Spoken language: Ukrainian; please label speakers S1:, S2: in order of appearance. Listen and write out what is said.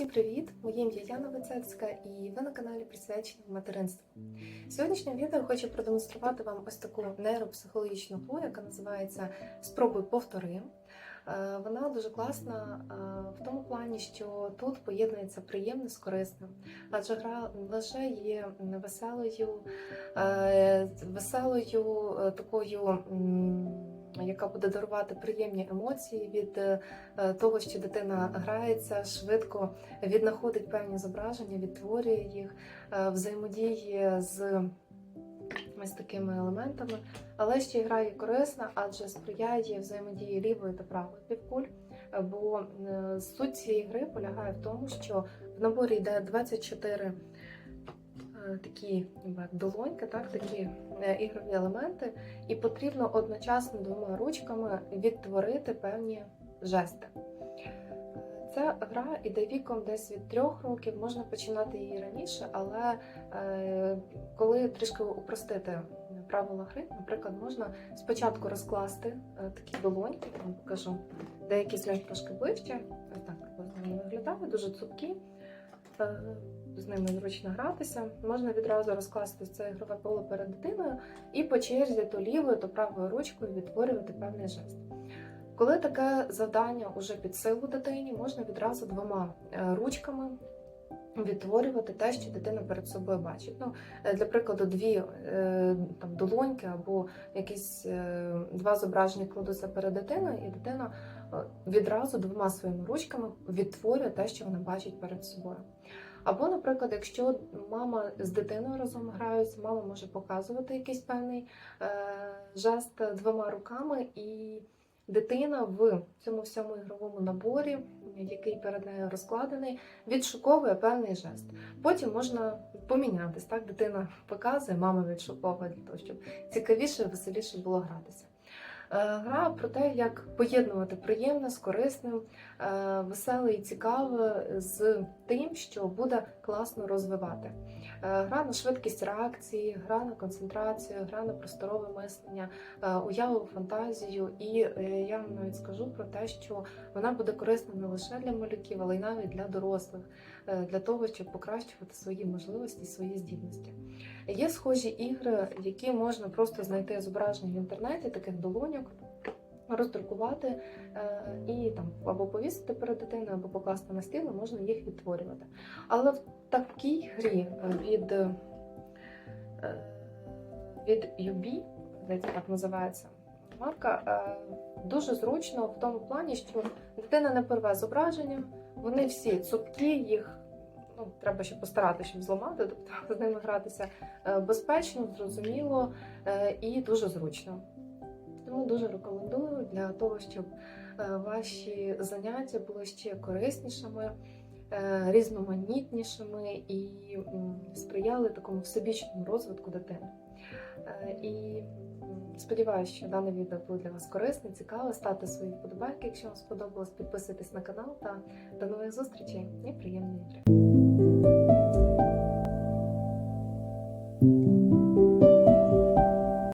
S1: Всім привіт! Моє ім'я Яна Вицецька і ви на каналі присвячені материнству. В сьогоднішньому відео хочу продемонструвати вам ось таку нейропсихологічну гру, яка називається Спробуй повтори. Е, Вона дуже класна е, в тому плані, що тут поєднується приємне з корисним, адже гра лише є веселою, е, веселою такою. Яка буде дарувати приємні емоції від е, того, що дитина грається швидко, віднаходить певні зображення, відтворює їх, е, взаємодіє з ось такими елементами, але ще й гра є корисна, адже сприяє взаємодії лівої та правої півкуль. Бо е, суть цієї гри полягає в тому, що в наборі йде 24 е, такі ніби долоньки, так, такі е, ігрові елементи, і потрібно одночасно двома ручками відтворити певні жести. Ця гра іде віком десь від трьох років, можна починати її раніше, але е, коли трішки упростити правила гри, наприклад, можна спочатку розкласти е, такі долоньки, я покажу. Деякі трошки ближче. Ось так вони виглядають, дуже цупкі. З ними зручно гратися. Можна відразу розкласти це ігрове поле перед дитиною і по черзі то лівою, то правою ручкою відтворювати певний жест. Коли таке завдання уже під силу дитині, можна відразу двома е, ручками відтворювати те, що дитина перед собою бачить. Ну, е, для прикладу, дві е, там, долоньки або якісь е, два зображення кладуться перед дитиною, і дитина відразу двома своїми ручками відтворює те, що вона бачить перед собою. Або, наприклад, якщо мама з дитиною разом граються, мама може показувати якийсь певний жест двома руками, і дитина в цьому всьому ігровому наборі, який перед нею розкладений, відшуковує певний жест. Потім можна помінятись. Так, дитина показує, мама відшуковує для того, щоб цікавіше, веселіше було гратися. Е, Гра про те, як поєднувати приємне з корисним, е, веселе і цікаве з тим, що буде класно розвивати. Е, Гра на швидкість реакції, гра на концентрацію, гра на просторове мислення, е, уяву, фантазію. І е, я вам навіть скажу про те, що вона буде корисна не лише для малюків, але й навіть для дорослих, для того, щоб покращувати свої можливості, свої здібності. Є схожі ігри, які можна просто знайти зображення в інтернеті, таких долоньок. Роздрукувати е, і там або повісити перед дитиною, або покласти на стіл, можна їх відтворювати. Але в такій грі е, від, е, від UB, здається, так називається марка, дуже зручно в тому плані, що дитина не порве зображення, вони всі цупкі, їх ну, треба ще постаратися, щоб зламати, тобто з ними гратися безпечно, зрозуміло і дуже зручно. Тому дуже рекомендую для того, щоб е, ваші заняття були ще кориснішими, е, різноманітнішими і сприяли такому всебічному розвитку дитини. Е, І сподіваюся, що дане відео було для вас корисне, цікаве. Ставте свої вподобайки, якщо вам сподобалось, підписуйтесь на канал та до нових зустрічей і приємної ігри.